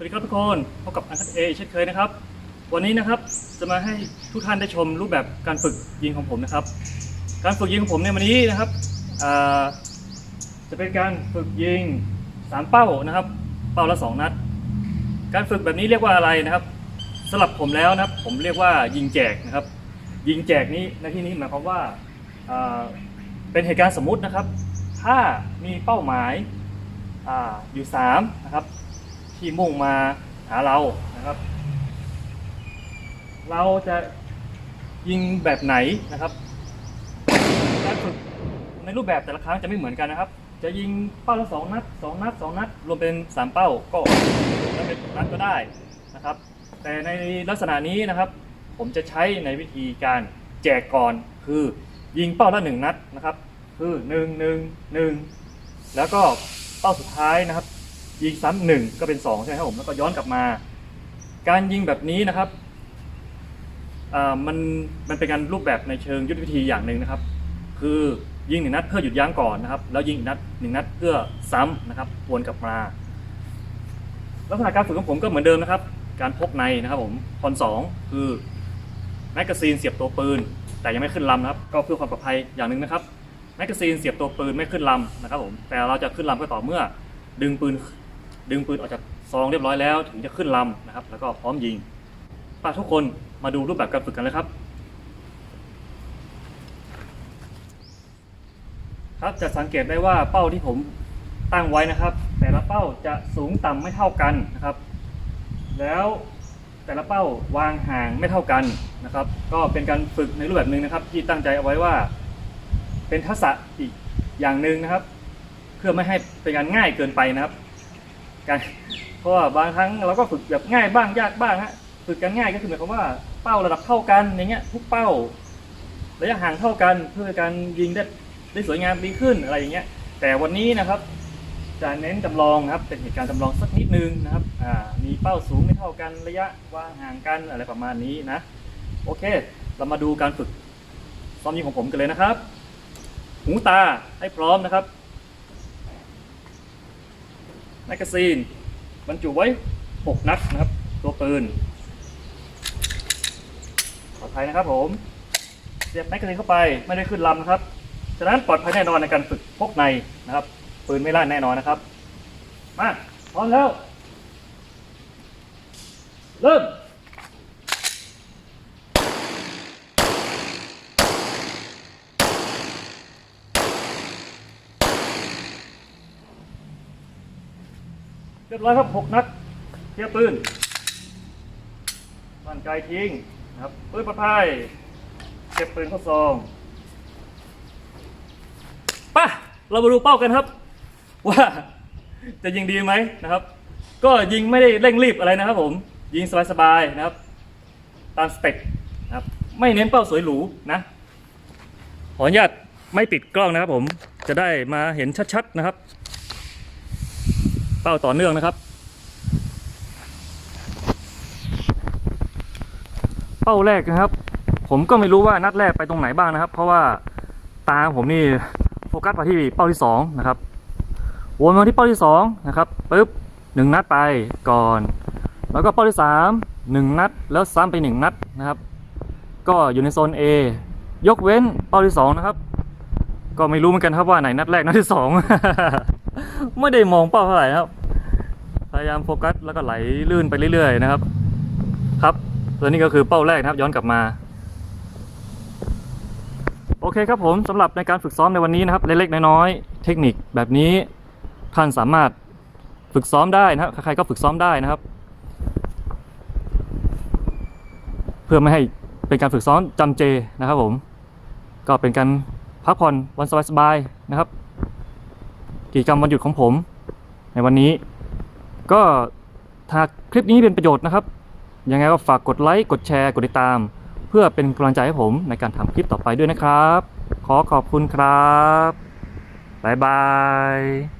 สวัสดีครับทุกคนพบกับอันคัตเอเช่นเคยนะครับ วันนี้นะครับจะมาให้ทุกท่านได้ชมรูปแบบการฝึกยิงของผมนะครับ การฝึกยิงของผมในวันนี้นะครับจะเป็นการฝึกยิงสามเป้านะครับ เป้าละสองนัด การฝึกแบบนี้เรียกว่าอะไรนะครับสำหรับผมแล้วนะครับ ผมเรียกว่ายิงแจกนะครับ ยิงแจกนี้ในที่นี้หมายความว่าเป็นเหตุการณ์สมมุตินะครับ ถ้ามีเป้าหมายออยู่สามนะครับ ที่มุ่งมาหาเรานะครับ เราจะยิงแบบไหนนะครับการฝึกในรูปแบบแต่ละครั้งจะไม่เหมือนกันนะครับ จะยิงเป้าละสองนัดสองนัดสองนัด รวมเป็นสามเป้าก็จะเป็นนัดก็ได้นะครับ แต่ในลักษณะนี้นะครับ ผมจะใช้ในวิธีการแจกก่อนคือยิงเป้าละหนึ่งนัดนะครับ คือหนึ่งหนึ่งหนึ่งแล้วก็เป้าสุดท้ายนะครับ ยิงซ้ำหนึ่งก็เป็นสองใช่ไหมครับผมแล้วก็ย้อนกลับมา การยิงแบบนี้นะครับมันมันเป็นการรูปแบบในเชิงยุทธวิธีอย่างหนึ่งนะครับ คือยิงหนึ่งนัดเพื่อหยุดยั้งก่อนนะครับ แล้วยิงอีกนัดหนึ่งนัดเพื่อซ้ำนะครับวนกลับมาลักษณะการฝึกของผมก็เหมือนเดิมนะครับ การพกในนะครับผมคอนสองคือแมกกาซีนเสียบตัวปืน แต่ยังไม่ขึ้นลำนะครับ ก็เพื่อความปลอดภัยอย่างหนึ่งนะครับแมกกาซีนเสียบตัวปืนไม่ขึ้นลำนะครับผมแต่เราจะขึ้นลำก็ต่อเมื่อดึงปืน ดึงปืนออกจากซองเรียบร้อยแล้ว ถึงจะขึ้นลำนะครับ แล้วก็พร้อมยิงป้าทุกคนมาดูรูปแบบการฝึกกันเลยครับ ครับจะสังเกตได้ว่าเป้าที่ผมตั้งไว้นะครับ แต่ละเป้าจะสูงต่ำไม่เท่ากันนะครับ แล้วแต่ละเป้าวางห่างไม่เท่ากันนะครับ ก็เป็นการฝึกในรูปแบบหนึ่งนะครับ ที่ตั้งใจเอาไว้ว่า เป็นทักษะอีกอย่างหนึ่งนะครับ เพื่อไม่ให้เป็นการง่ายเกินไปนะครับ การเพราะว่าบางครั้งเราก็ฝึกแบบง่ายบ้างยากบ้างฮะฝึกกันง่ายก็คือหมายความว่าเป้าระดับเท่ากันอย่างเงี้ยทุกเป้าระยะห่างเท่ากันเพื่อการยิงได้ได้สวยงามดีขึ้นอะไรอย่างเงี้ย แต่วันนี้นะครับจะเน้นจำลองครับเป็นเหตุการณ์จำลองสักนิดนึงนะครับอ่ามีเป้าสูงไม่เท่ากันระยะว่างห่างกันอะไรประมาณนี้นะโอเค เรามาดูการฝึกซ้อมยิงของผมกันเลยนะครับ หูตาให้พร้อมนะครับ แมกกาซีนบรรจุไว้ 6 นัดนะครับ ตัวปืนปลอดภัยนะครับผมเสียบแมกกาซีนเข้าไปไม่ได้ขึ้นลำนะครับฉะนั้นปลอดภัยแน่นอนในการฝึกพกในนะครับ ปืนไม่ลั่นแน่นอนนะครับ มาพร้อมแล้ว เริ่ม เรียบร้อยครับหกนัดเทียบปืนมั่นไกลทิ้งนะครับปืนปลอดภัยเก็บปืนเข้าซองป่ะเรามาดูเป้ากันครับ ว่าจะยิงดีไหมนะครับ ก็ยิงไม่ได้เร่งรีบอะไรนะครับ ผมยิงสบายๆนะครับ ตามสเต็ปนะครับ ไม่เน้นเป้าสวยหรูนะขออนุญาตไม่ปิดกล้องนะครับผมจะได้มาเห็นชัดๆนะครับ เป้าต่อเนื่องนะครับ เป้าแรกนะครับ ผมก็ไม่รู้ว่านัดแรกไปตรงไหนบ้างนะครับ เพราะว่าตาผมนี่โฟกัสไปที่เป้าที่สองนะครับวนมาที่เป้าที่สองนะครับปึ๊บหนึ่งนัดไปก่อน แล้วก็เป้าที่สามหนึ่งนัดแล้วซ้ำไปหนึ่งนัดนะครับ ก็อยู่ในโซน A ยกเว้นเป้าที่สองนะครับ ก็ไม่รู้เหมือนกันครับว่าไหนนัดแรกนัดที่สอง ไม่ได้มองเป้าเท่าไหร่นะครับ พยายามโฟกัสแล้วก็ไหลลื่นไปเรื่อยๆนะครับ ครับตัวนี้ก็คือเป้าแรกนะครับย้อนกลับมาโอเคครับผมสำหรับในการฝึกซ้อมในวันนี้นะครับเล็กๆน้อยๆเทคนิคแบบนี้ท่านสามารถฝึกซ้อมได้นะครับใครๆก็ฝึกซ้อมได้นะครับ เพื่อไม่ให้เป็นการฝึกซ้อมจำเจนะครับผม ก็เป็นการพักผ่อนวันสบายๆนะครับ กิจกรรมวันหยุดของผม ในวันนี้ ก็ถ้าคลิปนี้เป็นประโยชน์นะครับ ยังไงก็ฝากกดไลค์กดแชร์กดติดตาม เพื่อเป็นกำลังใจให้ผมในการทำคลิปต่อไปด้วยนะครับ ขอขอบคุณครับบ๊ายบาย